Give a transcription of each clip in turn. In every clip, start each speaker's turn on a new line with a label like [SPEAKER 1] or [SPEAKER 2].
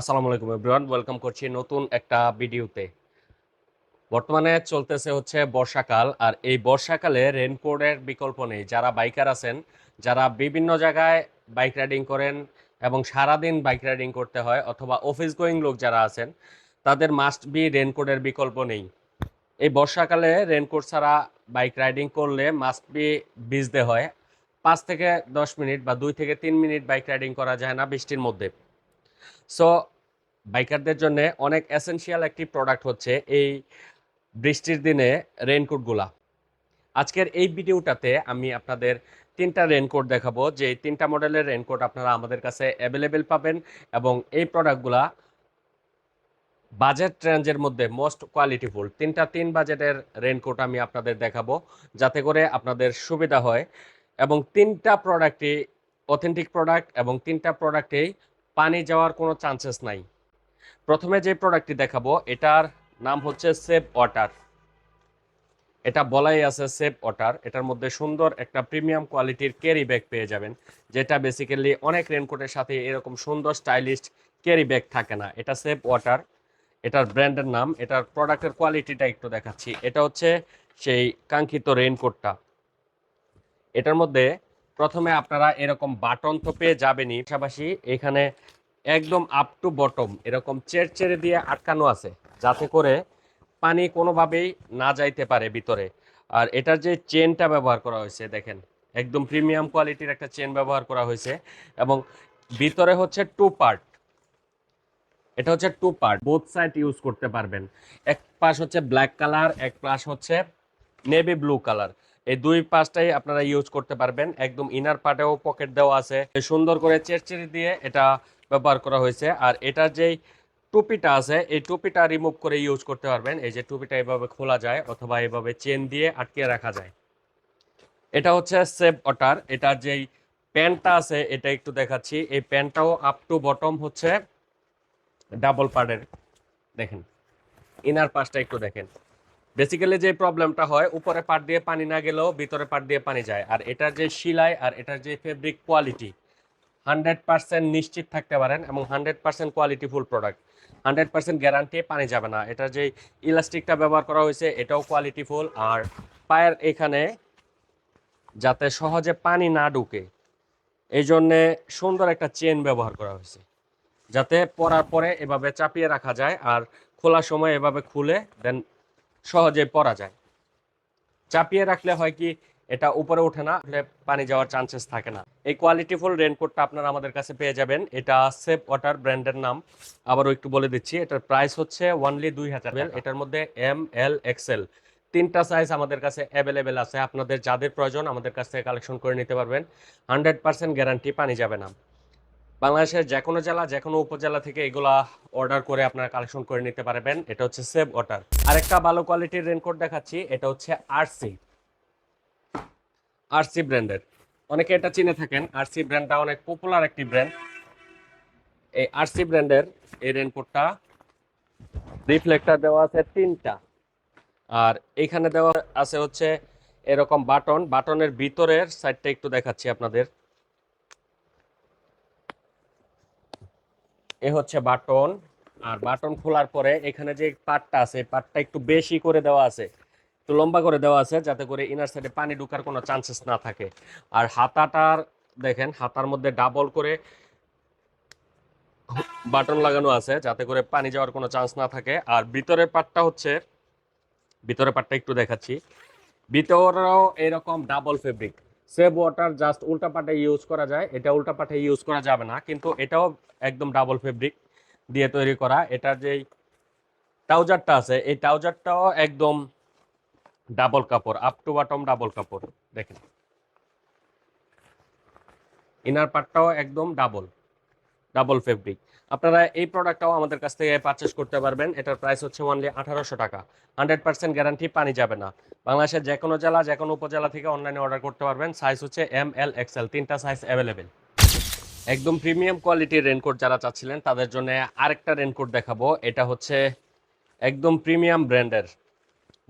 [SPEAKER 1] আসসালামু আলাইকুম everyone welcome করছি নতুন একটা ভিডিওতে। বর্তমানে চলতেছে হচ্ছে বর্ষাকাল, আর এই বর্ষাকালে রেনকোটের বিকল্প নেই। যারা বাইকার আছেন, যারা বিভিন্ন জায়গায় বাইক রাইডিং করেন এবং সারাদিন বাইক রাইডিং করতে হয়, অথবা অফিস গোয়িং লোক যারা আছেন, তাদের মাস্ট বি রেনকোটের বিকল্প নেই। এই বর্ষাকালে রেনকোট ছাড়া বাইক রাইডিং করলে মাস্ট বি ভিজতে হয়। পাঁচ থেকে দশ মিনিট বা দুই থেকে তিন মিনিট বাইক রাইডিং করা যায় না বৃষ্টির মধ্যে। সো বাইকারদের জন্য অনেক এসেনশিয়াল একটি প্রোডাক্ট হচ্ছে এই বৃষ্টির দিনে রেইনকোটগুলা আজকের এই ভিডিওটাতে আমি আপনাদের তিনটা রেইনকোট দেখাবো। যে তিনটা মডেলের রেইনকোট আপনারা আমাদের কাছে অ্যাভেলেবেল পাবেন এবং এই প্রোডাক্টগুলা বাজেট রেঞ্জের মধ্যে মোস্ট কোয়ালিটিফুল তিনটা তিন বাজেটের রেইনকোট আমি আপনাদের দেখাবো যাতে করে আপনাদের সুবিধা হয়। এবং তিনটা প্রোডাক্টই অথেন্টিক প্রোডাক্ট এবং তিনটা প্রোডাক্টেই পানি যাওয়ার কোনো চান্সেস নাই। প্রথমে যে প্রোডাক্টটি দেখাবো, এটার নাম হচ্ছে সেভ ওয়াটার এটা বলাই আছে সেভ ওয়াটার এটার মধ্যে সুন্দর একটা প্রিমিয়াম কোয়ালিটির ক্যারি ব্যাগ পেয়ে যাবেন, যেটা বেসিক্যালি অনেক রেনকোটের সাথে এরকম সুন্দর স্টাইলিশ ক্যারি ব্যাগ থাকে না। এটা সেভ ওয়াটার এটার ব্র্যান্ডের নাম, এটার প্রোডাক্টের কোয়ালিটিটা একটু দেখাচ্ছি। এটা হচ্ছে সেই কাঙ্ক্ষিত রেনকোটটা এটার মধ্যে প্রথমে আপনারা এরকম বাটন তো পেয়ে যাবেনই। পাশাপাশি এখানে একদম আপ টু বটম এরকম চেরচেরে দিয়ে আটকানো আছে, যাতে করে পানি কোনোভাবেই না যাইতে পারে ভিতরে। আর এটার যে চেনটা ব্যবহার করা হয়েছে, দেখেন, একদম প্রিমিয়াম কোয়ালিটির একটা চেন ব্যবহার করা হয়েছে এবং ভিতরে হচ্ছে টু পার্ট এটা হচ্ছে two part both side use করতে পারবেন। এক পাশ হচ্ছে ব্ল্যাক কালার এক পাশ হচ্ছে নেভি ব্লু কালার এই দুই পাশটাই আপনারা ইউজ করতে পারবেন। একদম ইনার পার্টেও পকেট দেওয়া আছে। সুন্দর করে চেরচেরি দিয়ে এটা ব্যবহার করা হয়েছে। আর এটার যেই টুপিটা আছে, এই টুপিটা রিমুভ করে ইউজ করতে পারবেন। এই যে টুপিটা এভাবে খোলা যায় অথবা এভাবে চেন দিয়ে আটকে রাখা যায়। এটা হচ্ছে সেভ ওয়াটার এটার যেই প্যান্টটা আছে, এটা একটু দেখাচ্ছি। এই প্যান্টটাও আপ টু বটম হচ্ছে ডাবল পার্টের দেখেন ইনার পাশটা একটু দেখেন। বেসিক্যালি যে প্রবলেমটা হয়, উপরে পাট দিয়ে পানি না গেলেও ভিতরে পাট দিয়ে পানি যায়। আর এটার যে সিলাই আর এটার যে ফেব্রিক কোয়ালিটি হান্ড্রেড পার্সেন্ট নিশ্চিত থাকতে পারেন এবং হান্ড্রেড পার্সেন্ট কোয়ালিটিফুল প্রোডাক্ট হান্ড্রেড পার্সেন্ট গ্যারান্টি পানি যাবে না। এটার যে ইলাস্টিকটা ব্যবহার করা হয়েছে, এটাও কোয়ালিটিফুল আর পায়ের এখানে যাতে সহজে পানি না ঢুকে এই জন্যে সুন্দর একটা চেন ব্যবহার করা হয়েছে। যাতে পরার পরে এভাবে চাপিয়ে রাখা যায় আর খোলার সময় এভাবে খুলে দেন সহজে পরা যায়। চাপিয়ে রাখলে হয় কি এটা উপরে ওঠে না পানি যাওয়ার চান্সেস থাকে না। এই কোয়ালিটিফুল রেনকোটটা আপনারা আমাদের কাছে পেয়ে যাবেন। এটা সেফ ওয়াটার ব্র্যান্ডের নাম। আবারও একটু বলে দিচ্ছি এটার প্রাইস হচ্ছে ওয়ানলি দুই হাজার এটার মধ্যে এম এল এক্সেল তিনটা সাইজ আমাদের কাছে অ্যাভেলেবেল আছে। আপনাদের যাদের প্রয়োজন আমাদের কাছ থেকে কালেকশন করে নিতে পারবেন। হান্ড্রেড পার্সেন্ট গ্যারান্টি পানি যাবে না। বাংলাদেশের যে কোনো জেলা যে কোনো উপজেলা থেকে এগুলা অর্ডার করে আপনারা কালেকশন করে নিতে পারবেন। এটা হচ্ছে সেভ ওয়াটার আরেকটা ভালো কোয়ালিটির রেনকোট দেখাচ্ছি, এটা হচ্ছে আরসি আরসি ব্র্যান্ডের অনেকে এটা চিনে থাকেন আরসি ব্র্যান্ডটা অনেক পপুলার একটি ব্র্যান্ড এই আরসি ব্র্যান্ডের এই রেনকোটটা রিফ্লেক্টর দেওয়া আছে তিনটা। আর এখানে দেওয়া আছে হচ্ছে এরকম বাটন, বাটনের ভিতরের সাইডটা একটু দেখাচ্ছি আপনাদের। এ হচ্ছে বাটন। আর বাটন খোলার পরে এখানে যে পাটটা আছে পাটটা একটু বেশি করে দেওয়া আছে, একটু লম্বা করে দেওয়া আছে, যাতে করে ইনার সাইডে পানি ঢুকার কোনো চান্সেস না থাকে। আর হাতাটার, দেখেন, হাতার মধ্যে ডাবল করে বাটন লাগানো আছে, যাতে করে পানি যাওয়ার কোনো চান্স না থাকে। আর ভিতরের পাটটা হচ্ছে, ভিতরের পাটটা একটু দেখাচ্ছি। ভিতরেও এরকম double fabric save water just উল্টা পাটে ইউজ করা যায়। এটা উল্টা পাটে ইউজ করা যাবে না, কিন্তু এটাও একদম ডাবল ফেব্রিক দিয়ে তৈরি করা। এটার যেই ট্রাউজারটা আছে, এই ট্রাউজারটাও একদম ডাবল কাপড় আপ টু বাটম ডাবল কাপড়, দেখেন। ইনার পার্টটাও একদম ডাবল ডাবল ফেব্রিক। আপনারা এই প্রোডাক্টটাও আমাদের কাছ থেকে পারচেস করতে পারবেন। এটার প্রাইস হচ্ছে অনলি আঠারোশো টাকা। হান্ড্রেড পার্সেন্ট গ্যারান্টি পানি যাবে না। বাংলাদেশের যে কোনো জেলা যে কোনো উপজেলা থেকে অনলাইনে অর্ডার করতে পারবেন। সাইজ হচ্ছে এম এল এক্সেল তিনটা সাইজ অ্যাভেলেবেল একদম প্রিমিয়াম কোয়ালিটির রেনকোট যারা চাচ্ছিলেন, তাদের জন্য আরেকটা রেনকোট দেখাবো। এটা হচ্ছে একদম প্রিমিয়াম ব্র্যান্ডের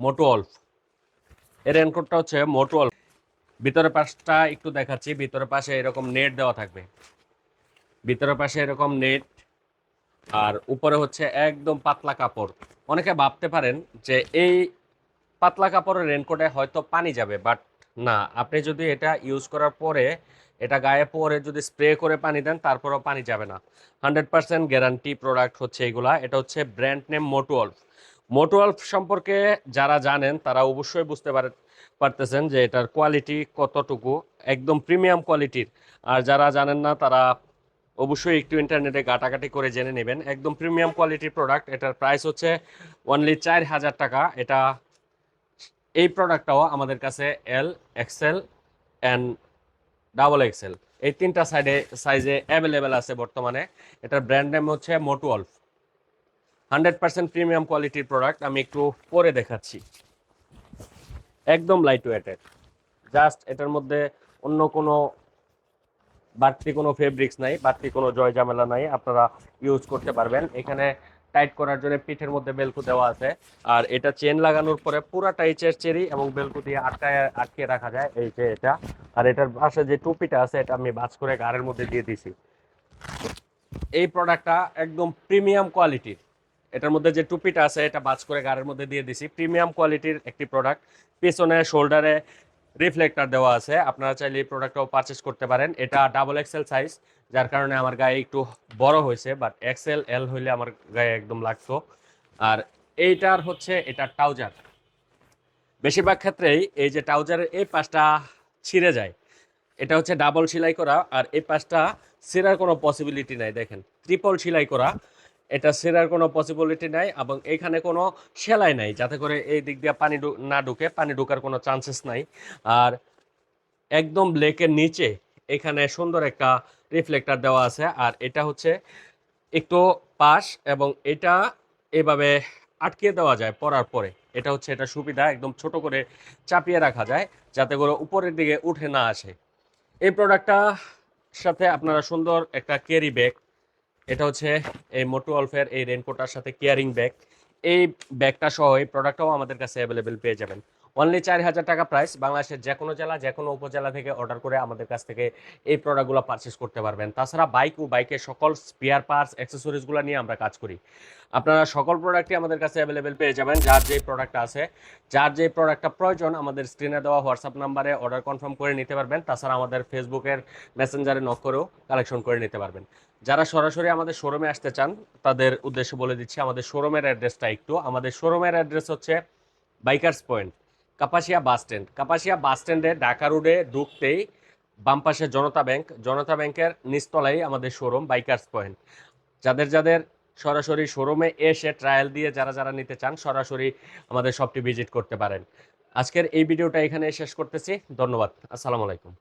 [SPEAKER 1] মোটোঅল্ফ এই রেনকোটটা হচ্ছে মোটোঅল্ফ ভিতরের পাশটা একটু দেখাচ্ছি। ভিতরের পাশে এরকম নেট দেওয়া থাকবে। ভিতরের পাশে এরকম নেট আর উপরে হচ্ছে একদম পাতলা কাপড়। অনেকে ভাবতে পারেন যে এই পাতলা কাপড়ের রেনকোটে হয়তো পানি যাবে বাট না। আপনি যদি এটা ইউজ করার পরে এটা গায়ে পরে যদি স্প্রে করে পানি দেন, তারপরেও পানি যাবে না। হান্ড্রেড পার্সেন্ট গ্যারান্টি প্রোডাক্ট হচ্ছে এগুলা। এটা হচ্ছে ব্র্যান্ড নেম মোটুয়ালফ মোটুয়ালফ সম্পর্কে যারা জানেন, তারা অবশ্যই বুঝতে পারে পারতেছেন যে এটার কোয়ালিটি কতটুকু। একদম প্রিমিয়াম কোয়ালিটির আর যারা জানেন না, তারা অবশ্যই একটু ইন্টারনেটে ঘাটাঘাটি করে জেনে নেবেন। একদম প্রিমিয়াম কোয়ালিটির প্রোডাক্ট এটার প্রাইস হচ্ছে অনলি চার হাজার টাকা। এটা এই প্রোডাক্টটাও আমাদের কাছে L XL and double XL এই তিনটা সাইডে সাইজে অ্যাভেলেবেল আছে বর্তমানে। এটার ব্র্যান্ড নেম হচ্ছে মোটুয়ালফ হান্ড্রেড পার্সেন্ট প্রিমিয়াম কোয়ালিটির প্রোডাক্ট আমি একটু পরে দেখাচ্ছি। একদম লাইট ওয়েটের জাস্ট এটার মধ্যে অন্য কোনো বাড়তি কোনো ফেব্রিক্স নাই, বাড়তি কোনো জয় ঝামেলা নাই, আপনারা ইউজ করতে পারবেন। এখানে টাইট করার জন্য পিঠের মধ্যে বেলকু দেওয়া আছে। আর এটা চেন লাগানোর পরে পুরাটা টাইচের চেরি এবং বেলকু দিয়ে আটকায় আটকে রাখা যায় এই যে এটা। আর এটার পাশে যে টুপিটা আছে, এটা আমি বাজ করে গাড়ির মধ্যে দিয়ে দিছি। এই প্রোডাক্টটা একদম প্রিমিয়াম কোয়ালিটির এটার মধ্যে যে টুপিটা আছে, এটা বাজ করে গাড়ির মধ্যে দিয়ে দিছি। প্রিমিয়াম কোয়ালিটির একটি প্রোডাক্ট পেছনে শোল্ডারে রিফ্লেক্টর দেওয়া আছে। আপনারা চাইলে এই প্রোডাক্টটাও পারচেস করতে পারেন। এটা ডাবল এক্সেল সাইজ যার কারণে আমার গায়ে একটু বড় হয়েছে বাট এক্সেল এল হইলে আমার গায়ে একদম লাগতো। আর এইটার হচ্ছে, এটা ট্রাউজার বেশিরভাগ ক্ষেত্রেই এই যে ট্রাউজারের এই পাশটা ছিঁড়ে যায়। এটা হচ্ছে ডাবল সেলাই করা, আর এই পাশটা ছেঁড়ার কোনো পসিবিলিটি নাই, দেখেন। ট্রিপল সেলাই করা। এটা সেরার কোনো পসিবিলিটি নাই এবং এখানে কোনো সেলাই নাই, যাতে করে এই দিক দিয়ে পানি না ঢুকে, পানি ঢোকার কোনো চান্সেস নাই। আর একদম লেকের নিচে এখানে সুন্দর একটা রিফ্লেক্টর দেওয়া আছে, আর এটা হচ্ছে একটু পাশ এবং এটা এভাবে আটকে দেওয়া যায় পরার পরে। এটা হচ্ছে এটা সুবিধা, একদম ছোট করে চাপিয়ে রাখা যায়, যাতে করে উপরের দিকে উঠে না আসে। এই প্রোডাক্টটা সাথে আপনারা সুন্দর একটা ক্যারি ব্যাগ এটা হচ্ছে এই মোটু অলফের এই রেনকোটার সাথে কেয়ারিং ব্যাগ এই ব্যাগটা সহ এই প্রোডাক্টটাও আমাদের কাছে অ্যাভেলেবেল পেয়ে যাবেন। অনলি চার হাজার টাকা প্রাইস বাংলাদেশের যে কোনো জেলা যে কোনো উপজেলা থেকে অর্ডার করে আমাদের কাছ থেকে এই প্রোডাক্টগুলো পারচেস করতে পারবেন। তাছাড়া বাইক ও বাইকের সকল স্পেয়ার পার্টস অ্যাক্সেসরিজগুলো নিয়ে আমরা কাজ করি। আপনারা সকল প্রোডাক্টই আমাদের কাছে অ্যাভেলেবেল পেয়ে যাবেন, যার যে প্রোডাক্ট আছে, যার যে প্রোডাক্টটা প্রয়োজন আমাদের স্ক্রিনে দেওয়া হোয়াটসঅ্যাপ নাম্বারে অর্ডার কনফার্ম করে নিতে পারবেন। তাছাড়া আমাদের ফেসবুকের মেসেঞ্জারে নক করেও কালেকশন করে নিতে পারবেন। যারা সরাসরি আমাদের শোরুমে আসতে চান, তাদের উদ্দেশ্যে বলে দিচ্ছি, আমাদের শোরুমের অ্যাড্রেসটা একটু। আমাদের শোরুমের অ্যাড্রেস হচ্ছে bikers point Kapasia bus stand. Kapasia bus স্ট্যান্ডে ঢাকা রোডে ঢুকতেই বাম পাশে জনতা ব্যাংক। জনতা ব্যাংকের নিচতলাই আমাদের শোরুম, বাইকার্স পয়েন্ট। যাদের যাদের সরাসরি শোরুমে এসে ট্রায়াল দিয়ে যারা যারা নিতে চান, সরাসরি আমাদের শপটি ভিজিট করতে পারেন। আজকের এই ভিডিওটা এখানে শেষ করতেছি। ধন্যবাদ। আসসালামু আলাইকুম।